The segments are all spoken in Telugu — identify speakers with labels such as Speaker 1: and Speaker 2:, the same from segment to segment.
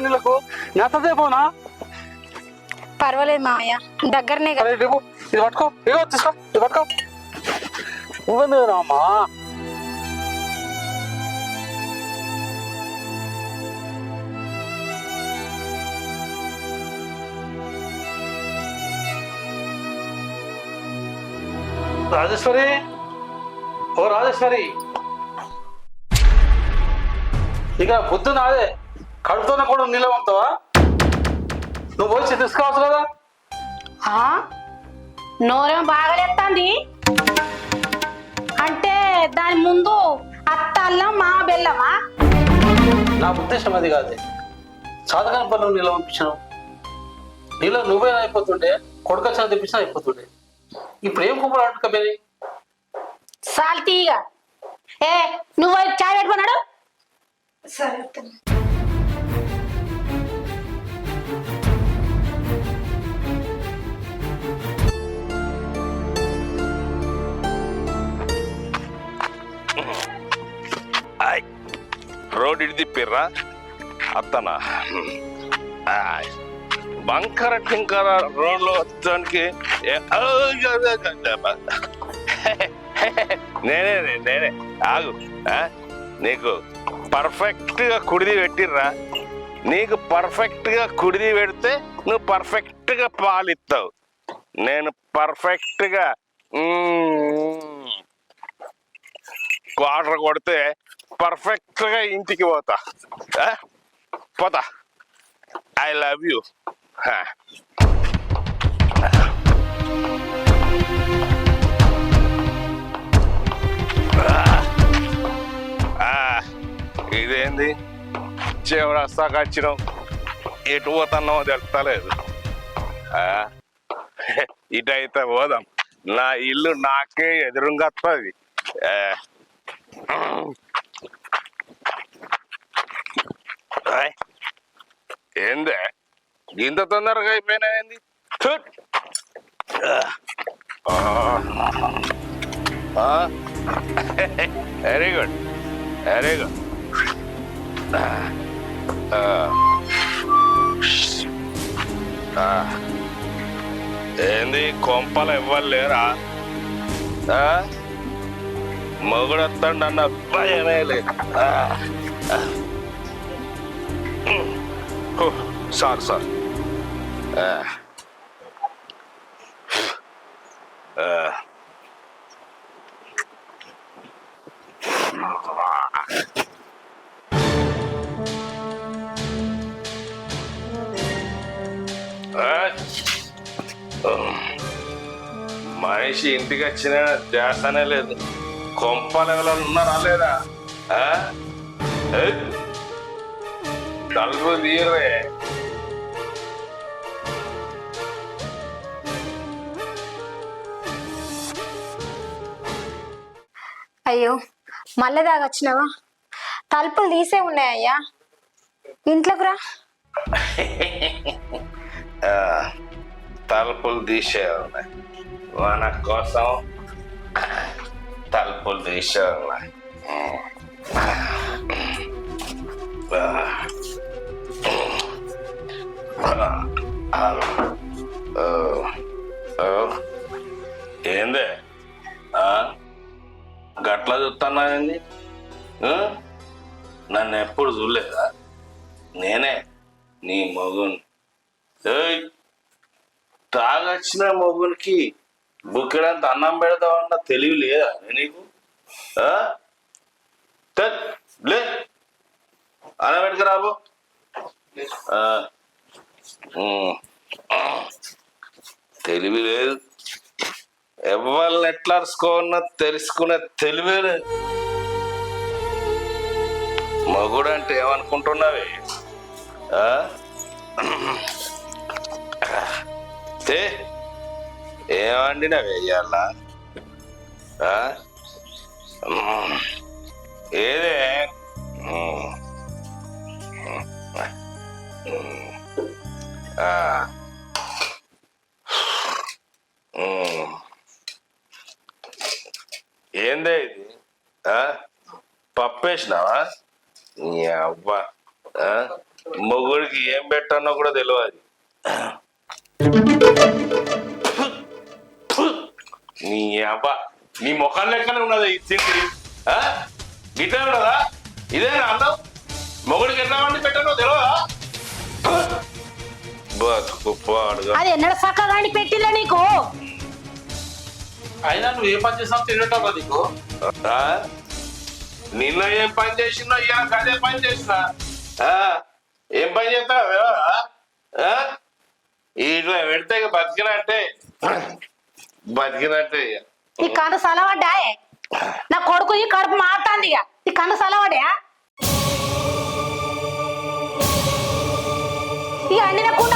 Speaker 1: నీళ్ళకు? నేతదే పోనా?
Speaker 2: పర్వాలేదు మామయ్య. దగ్గరనే కదా.
Speaker 1: ఇది పట్టుకో. ఇగో తీసుకో ఇది పట్టుకో. నువ్వెందుకు రామా రాజేశ్వరి? ఓ రాజేశ్వరి. ఇక బుద్ధి నాదే కడుపుతోనే కూడా నీళ్ళ నువ్వు పోయి తీసుకోవచ్చు కదా?
Speaker 2: ఆ? నోరేమో బాగలేస్తుంది అంటే దాని ముందు అత్త అల్లం మా బెల్లమా?
Speaker 1: నా ఉద్దేశం అది కాదు. సాధకాల పనులు నీళ్ళు పంపించడం నీలో నువ్వే అయిపోతుండే కొడుక చదువు తెప్పించినా అయిపోతుండే. ఇప్పుడు ఏం కుప్పలు అంటుకపోయి
Speaker 2: సాల్తీగా. ఏ నువ్వు చాయ్ పెట్టుకున్నాడు సరే
Speaker 3: రోడ్ ఇడిదిప్పిర్రా అత్తనా? బంకర టింకర రోడ్లో వచ్చడానికి నేనే నేనే. ఆగు నీకు పర్ఫెక్ట్గా కుడిది పెట్టిర్రా. నీకు పర్ఫెక్ట్గా కుడిది పెడితే నువ్వు పర్ఫెక్ట్గా పాలిస్తావు నేను పర్ఫెక్ట్గా క్వార్టర్ కొడితే పర్ఫెక్ట్గా ఇంటికి పోతా. పోతా. ఐ లవ్ యూ ఇదేంది? చివరస్తాకు వచ్చినాం ఎటు పోతున్నామో తెలుస్తలేదు. ఇటైతే పోదాం. నా ఇల్లు నాకే ఎదురుగా వస్తుంది ఏందే? ఇంత తొందరగా అయిపోయినాయింది వెరీ గుడ్ వెరీ గుడ్ ఏంది? కొంపలు ఇవ్వలేరా మొగుడు వస్తాడు అన్న భయమే లేదు. ఆ. Sir sir. మనిషి ఇంటికి వచ్చిన చేస్తానే లేదు. కొంపలు ఎవరైనా ఉన్నారా లేదా? ఆ? ఏ? తలుపు తీయరే
Speaker 2: అయ్యో మళ్ళీ దాగొచ్చినావా తలుపులు తీసే ఉన్నాయ్యా ఇంట్లోకి రా
Speaker 3: ఆ, తలుపులు తీసే ఉన్నాయి మన కోసం తలుపులు తీసే ఉన్నాయి ఆ. ఓ, ఓ. ఏందే? గట్లా గట్ల చూస్తున్నా ఏంది నన్ను ఎప్పుడు చూడలేదా? నేనే నీ మగుని ఏయ్ తాగొచ్చిన మొగునికి బుక్కెడంత అన్నం పెడతావన్న తెలివి లేదా నీకు? ఆ? లే. అన్నం పెట్టుకురాబో ఆ. తెలివి లేదు. ఎవరిని ఎట్లా అరుచుకోవాలన్నా తెలుసుకునే తెలివే లేదు. మగుడు అంటే ఏమనుకుంటున్నావే తే ఏమండినవే ఇవాళ ఆ? ఏదే? Ah. Hmm. ఏందే ఇది? ఆ? పప్పు వేసినావా నీ అవ్వ. ఆ? మొగుడికి ఏం పెట్టానో కూడా తెలియదు నీ అబ్బ నీ ముఖం లెక్కనే ఉన్నది ఈ తిండి ఆ? గిట్లే ఉన్నదా? ఇదేనా అందం మొగుడికి ఎట్లా వండి పెట్టానో తెలియదా బతుకు పాడుగా.
Speaker 2: అది ఎన్నడ చక్కగా అని పెట్టిలే నీకు?
Speaker 1: అయినా నువ్వు ఏ పని చేసినా తినటం రా నీకు?
Speaker 3: ఆ? నిన్న ఏం పని చేసినా ఇవాళ అదే పని చేసిన? ఏం పని చేస్తావు? ఇట్లా పెడితే ఇక బతికినట్టే. బతికినట్టే ఇక.
Speaker 2: ఈ కన్ను సలవడ్డాయే నా కొడుకు ఈ కడుపు మారుతాంది ఇక. ఈ కన్ను సలవడా ఈ అండిన కుండ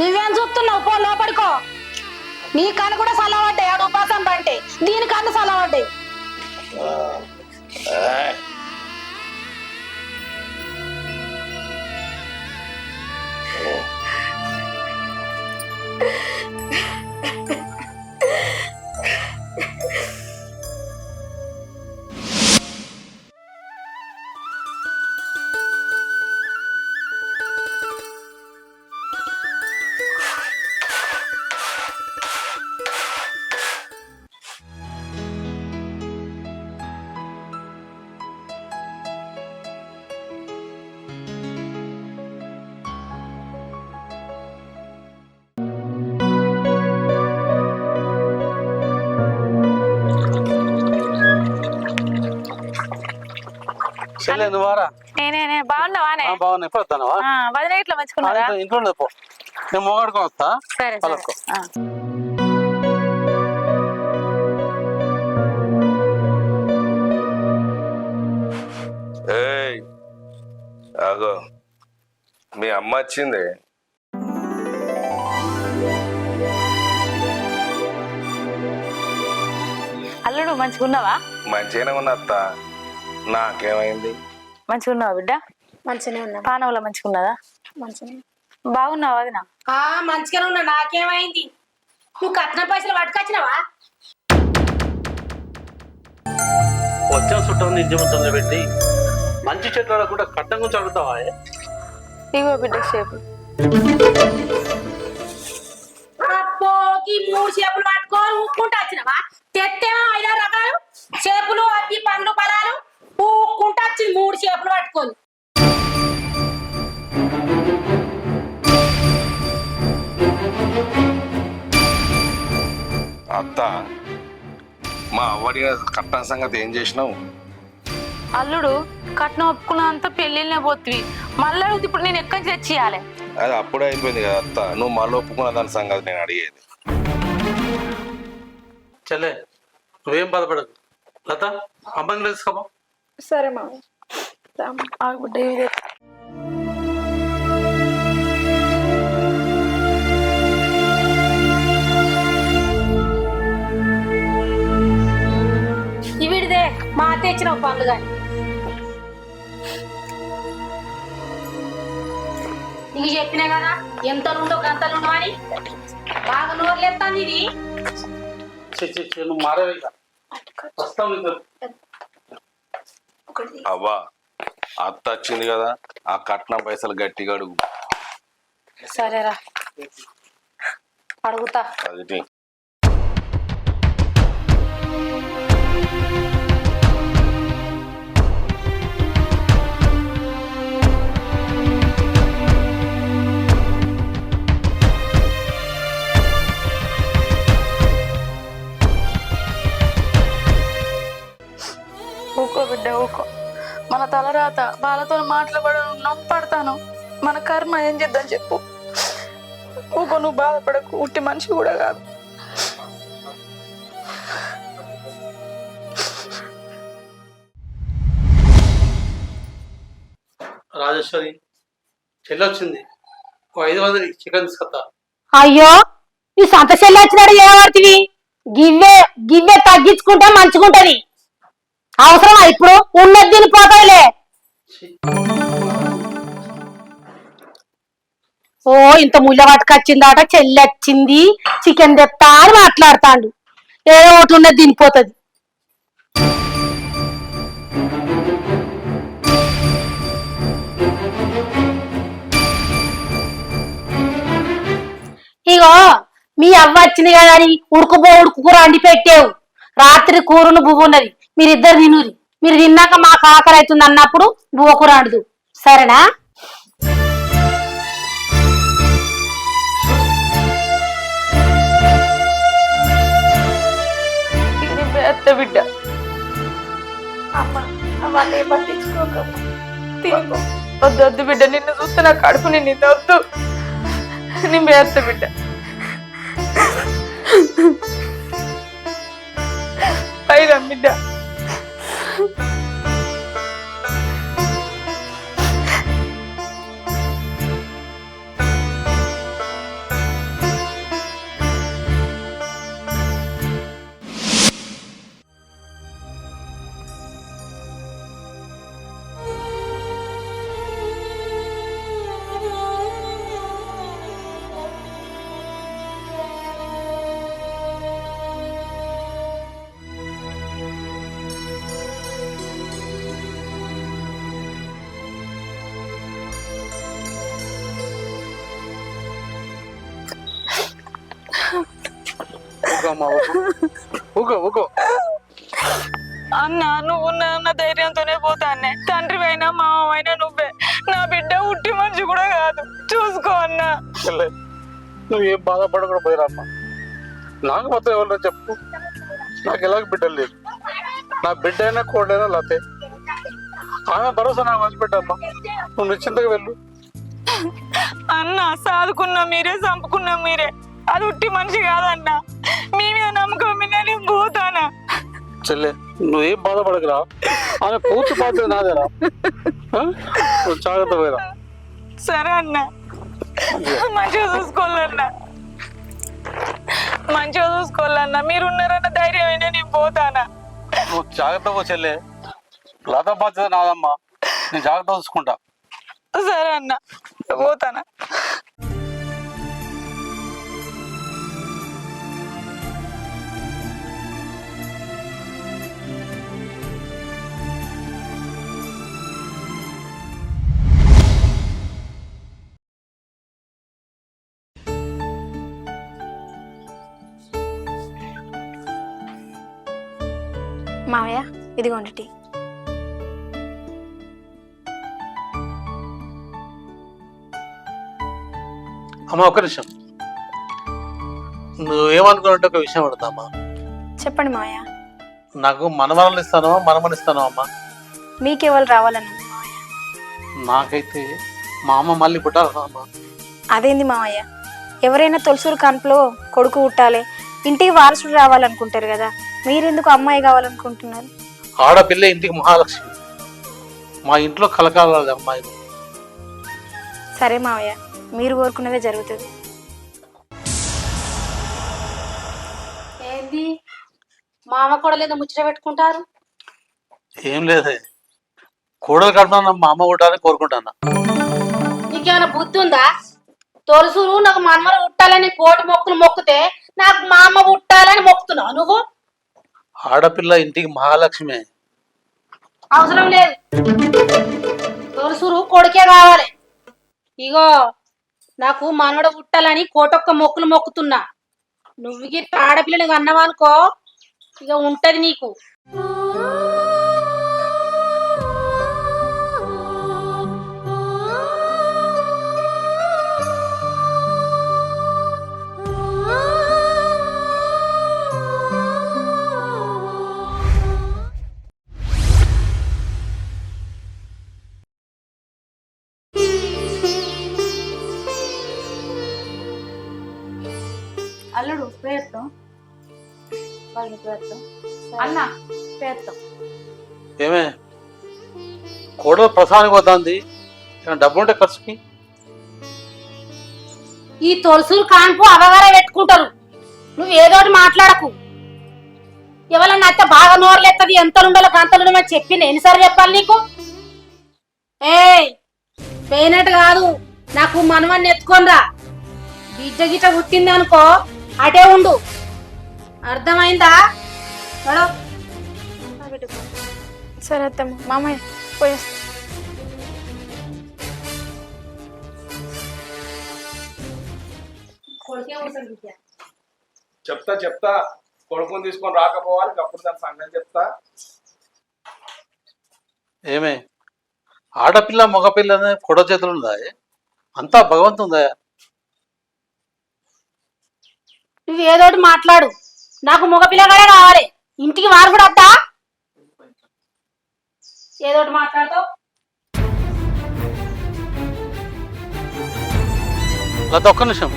Speaker 2: నువ్వేం చూస్తున్నావు? పో లోపడికో. నీ కన్ను కూడా సలవడ్డాయి. ఆడు ఉపాసం పంటే దీని కన్ను సలవడ్డాయి.
Speaker 3: Yeah.
Speaker 1: చెల్లె నువ్వారా
Speaker 4: నేనే బాగున్నావానే
Speaker 1: బాగున్నా ఎప్పుడు వస్తానవా
Speaker 4: ఆ, వదిన ఇట్లా మంచుకున్నారా
Speaker 1: ఇంట్లో ఉండదు పో. నేను మొగాడుకో వస్తా.
Speaker 4: సరే సరే.
Speaker 1: పలకో.
Speaker 3: అగో మీ అమ్మ వచ్చింది.
Speaker 4: అల్లుడు మంచిగున్నావా?
Speaker 3: మంచిగానే ఉన్న అత్త నాకేమైంది?
Speaker 4: మంచిగున్నావా బిడ్డ?
Speaker 2: మంచిగానే ఉన్నా.
Speaker 4: పానవుల
Speaker 2: మంచిగా
Speaker 4: బాగున్నావా వదిన?
Speaker 2: ఆ మంచిగానే ఉన్నా. నాకేమైంది? నువ్వు కట్టిన పైసలు పట్టుకొచ్చినావా?
Speaker 1: వచ్చిన చుట్టం నిజమంతంలో పెట్టి మంచి చెట్ల కూడా కట్టం గురించి అడుగుతావా
Speaker 4: ఇగో బిడ్డ షేపు.
Speaker 2: అప్పోకి మూడు చేపలు
Speaker 3: కట్టం సంగతి ఏం చేసినావు?
Speaker 4: అల్లుడు కట్నం ఒప్పుకున్నంత పెళ్ళిళ్ళనే పోతివి. మళ్ళీ ఇప్పుడు నేను ఎక్కడి నుంచి తెచ్చియాలి
Speaker 3: అది అప్పుడే అయిపోయింది కదా అత్త. నువ్వు మళ్ళీ ఒప్పుకున్న దాని సంగతి నేను అడిగేది.
Speaker 1: చెల్లె నువ్వేం బాధపడదు లత అమ్మని తెలుసుకోమా
Speaker 4: సరే మా ఇదే.
Speaker 2: తెచ్చిన పండ్లు కానీ నీకు చెప్పినా కదా ఎంత నుండో ఉండవు అని. బాగా నోరులేస్తాను ఇది.
Speaker 3: అవ్వా అత్త వచ్చింది కదా ఆ కట్నం పైసలు గట్టిగా అడుగు.
Speaker 2: సరేరా. అడుగుతా.
Speaker 3: అది
Speaker 4: తలరాత వాళ్ళతో మాట్లాడడం నొప్పడతాను మన కర్మ ఏం చేద్దాం చెప్పు. ఊకో నువ్వు బాధపడకు. ఉట్టి మనిషి కూడా కాదు.
Speaker 1: రాజేశ్వరి చెల్లి వచ్చింది ఓ ఐదు వందలు చికెన్ తీసుకొస్తా
Speaker 2: అయ్యో ఈ సొంత చెల్లి వచ్చినాడు ఏమవుతుంది గివ్వే గివ్వే తగ్గించుకుంటే మంచిగుంటది. అవసరమా ఇప్పుడు? ఉన్నది దీని పోతాయిలే. ఓ ఇంత ముళ్ళ పట్టుకొచ్చిందాట చెల్లి వచ్చింది చికెన్ తెత్తా అని మాట్లాడతాడు. ఏదో ఒకటి ఉన్నది దినిపోతుంది ఇగో మీ అవ్వ వచ్చింది కదా అని ఉడుకుబో ఉడుకు కూర అండి పెట్టావు. రాత్రి కూరను బువ్వ ఉన్నది మీరిద్దరు తినురి మీరు తిన్నాక మాకు ఆకలి అవుతుంది అన్నప్పుడు బువ్వ కూర అండదు సరేనా?
Speaker 4: బిడ్డ. వద్దు వద్దు బిడ్డ నిన్ను చూస్తే నా కడుపు నిన్ను వద్దు. నీ పెద్ద బిడ్డ. పైరా బిడ్డ.
Speaker 1: Música అమ్మా
Speaker 4: అన్న నువ్వు నాన్న ధైర్యంతోనే పోతానే తండ్రి అయినా మామ అయినా నువ్వే. నా బిడ్డ ఉట్టి మనిషి కూడా కాదు. చూసుకో అన్న.
Speaker 1: నువ్వు ఏం బాధపడకుండా పోయిరమ్మా నాకు మొత్తం ఎవరో చెప్పు. నాకు ఎలాగ బిడ్డలు లేదు నా బిడ్డ అయినా కోడైనా లతే. ఆమె భరోసా నాకు వదిలిపెట్టమ్మా నువ్వు నిశ్చింతగా వెళ్ళు.
Speaker 4: అన్న సాదుకున్నా మీరే చంపుకున్నా మీరే. అది ఉట్టి మనిషి కాదన్న. మీ మీద నమ్మకం నేను పోతానా?
Speaker 1: చెల్లె నువ్వేం బాధపడకురా? ఆమె పూర్తి బాధ్యత నాదేరా? జాగ్రత్త పోయిరా.
Speaker 4: సరే అన్న. మంచిగా చూసుకోవాలన్న. మంచిగా చూసుకోవాలన్న. మీరున్నారన్న ధైర్యం అయినా నేను పోతానా?
Speaker 1: నువ్వు జాగ్రత్త పో చెల్లె. లత బాధ్యత నాదమ్మా. నేను జాగ్రత్త చూసుకుంటా.
Speaker 4: సరే అన్న. పోతానా?
Speaker 5: మావయ్య ఇదిగోండి టీ.
Speaker 1: అమ్మ ఒక్క నిమిషం. నువ్వేమనుకున్నట్టు ఒక విషయం అడుగుతామా?
Speaker 5: చెప్పండి మావయ్య
Speaker 1: నాకు మనవరాలు ఇస్తానో మనమని ఇస్తానో అమ్మా?
Speaker 5: మీకెవరు రావాలని
Speaker 1: నాకైతే మా అమ్మ మళ్ళీ పుట్టాలమ్మా
Speaker 5: అదేంది మావయ్య ఎవరైనా తొలసూరు కాన్పులో కొడుకు పుట్టాలి ఇంటికి వారసుడు రావాలనుకుంటారు కదా మీరెందుకు అమ్మాయి కావాలనుకుంటున్నారు?
Speaker 1: ఆడపిల్ల ఇంటికి మహాలక్ష్మి. మా ఇంట్లో కలకాలి అమ్మాయి.
Speaker 5: సరే మావయ్య మీరు కోరుకున్నదే జరుగుతుంది.
Speaker 2: ఏంది? మామ కూడా లేదా ముచ్చట పెట్టుకుంటారు?
Speaker 1: ఏం లేదే. కోడలు కడతాను మా అమ్మ పుట్టాలని కోరుకుంటాను.
Speaker 2: నీకేమైనా బుద్ధి ఉందా? తొలసూరు నాకు మనమర పుట్టాలని కోటి మొక్కులు మొక్కుతే నాకు మా అమ్మ పుట్టాలని మొక్కుతున్నావు నువ్వు?
Speaker 1: ఆడపిల్ల ఇంటికి మహాలక్ష్మి.
Speaker 2: అవసరం లేదు. తొలసూరు కొడుకే కావాలి. ఇగో నాకు మనవడ పుట్టాలని కోటొక్క మొక్కులు మొక్కుతున్నా. నువ్వు గిట్ట ఆడపిల్లని అన్నవనుకో ఇక ఉంటది నీకు.
Speaker 4: పేరుతో
Speaker 1: ఏమే? కోడలు ప్రసాదానికి పోతుంది డబ్బు ఉంటే ఖర్చుకి?
Speaker 2: ఈ తొలసూరు కాన్పు అవగారే పెట్టుకుంటారు. నువ్వు ఏదోటి మాట్లాడకు. ఎవరన్నా అత్త బాగా నోరులెత్తది ఎంత ఉండాలో గంతలుండమని చెప్పి ఎన్నిసార్లు చెప్పాలి నీకు? ఏయ్ పోయినట్టు కాదు. నాకు మనవన్ని ఎత్తుకోనరా. బిడ్డ గిట్ట పుట్టింది అనుకో అటే ఉండు. అర్థమైందా? నడు
Speaker 5: సరే అత్తమ్మ. మామయ్య పోయేస్తా.
Speaker 6: చెప్తా చెప్తా. కొడుకుని తీసుకొని రాకపోవాలి అప్పుడు దాని సంగతి చెప్తా.
Speaker 1: ఏమే ఆడపిల్ల మగపిల్ల అనే ఫోటో చేతులు ఉందా అంతా భగవంతుందా?
Speaker 2: నువ్వు ఏదోటి మాట్లాడు. నాకు మగ పిల్లగాడే కావాలి. ఇంటికి వారు కూడా వద్దా? ఏదోటి మాట్లాడతావు.
Speaker 1: లత ఒక్క నిమిషం.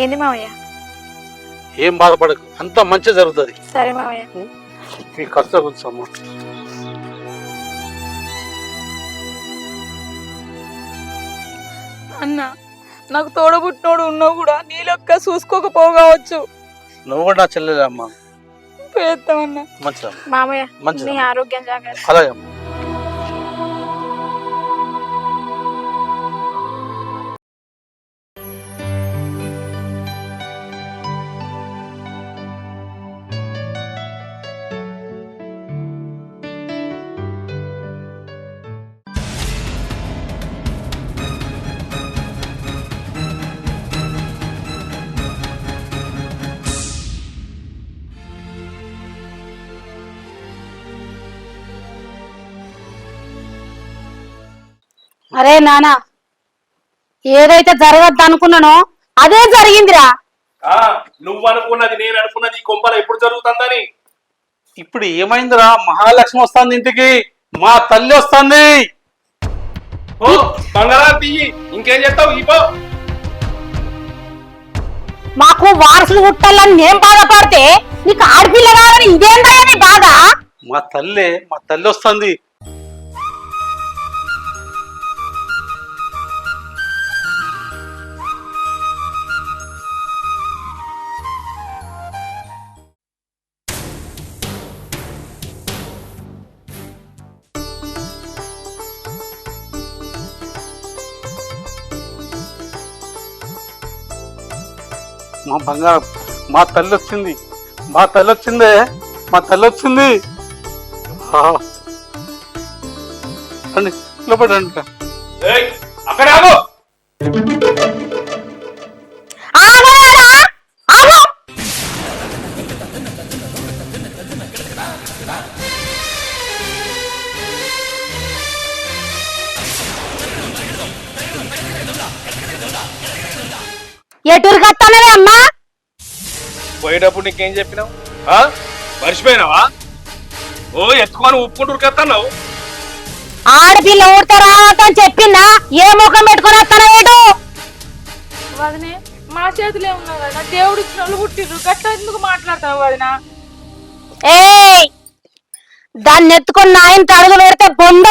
Speaker 5: ఏంది మామయ్య
Speaker 1: ఏం బాధపడకు. అంతా మంచి జరుగుతుంది.
Speaker 5: సరే మామయ్య
Speaker 1: ఈ ఖర్చు కూర్చోమ్మా
Speaker 4: అన్న నాకు తోడబుట్టినోడు ఉన్నావు కూడా నీ లెక్క చూసుకోకపోవచ్చు
Speaker 1: నువ్వు కూడా నా చెల్లెలే అమ్మా.
Speaker 4: పోయేస్తామన్నా
Speaker 1: మంచిదమ్మా.
Speaker 5: మామయ్య
Speaker 1: మంచిది
Speaker 5: నీ ఆరోగ్యం జాగ్రత్త.
Speaker 1: అలాగే అమ్మా.
Speaker 2: అరే నానా ఏదైతే జరగద్దు అనుకున్నానో అదే జరిగిందిరా.
Speaker 6: ఆ నువ్వు అనుకున్నది నేను అనుకున్నది ఈ కొంపల ఎప్పుడు జరుగుతుందని.
Speaker 1: ఇప్పుడు ఏమైందిరా? మహాలక్ష్మి వస్తుంది ఇంటికి మా తల్లి వస్తుంది.
Speaker 6: ఓ బంగారా తీయి ఇంకేం చెప్తావు ఈ పో
Speaker 2: మాకు వారసులు పుట్టాలని నేను బాధపడితే నీకు ఆడపిల్ల కావాలని ఇదేందా నీ బాధ?
Speaker 1: మా తల్లి మా తల్లి వస్తుంది. బంగారం. మా తల్లి వచ్చింది. మా తల్లి వచ్చిందే. మా తల్లి వచ్చింది. అండి రండి లోపల
Speaker 6: అక్కడ పోయేటప్పుడు నీకేం చెప్పినావు? ఆ? మర్చిపోయినావా? ఓ ఎత్తుకొని ఉప్పుకుంటూ కత్తన్నావు.
Speaker 2: ఆడపిల్ల ఊడితే రావద్దని చెప్పిందా? ఏ ముఖం పెట్టుకుని
Speaker 4: వదినే మా చేతిలో ఉన్నది వదినా దేవుడు ఇచ్చిన వాళ్ళు పుట్టిర్రు. గట్ట ఎందుకు మాట్లాడతావు వదినా?
Speaker 2: ఏయ్! దాన్ని ఎత్తుకొని నాయన అడుగులు పెడితే బొంద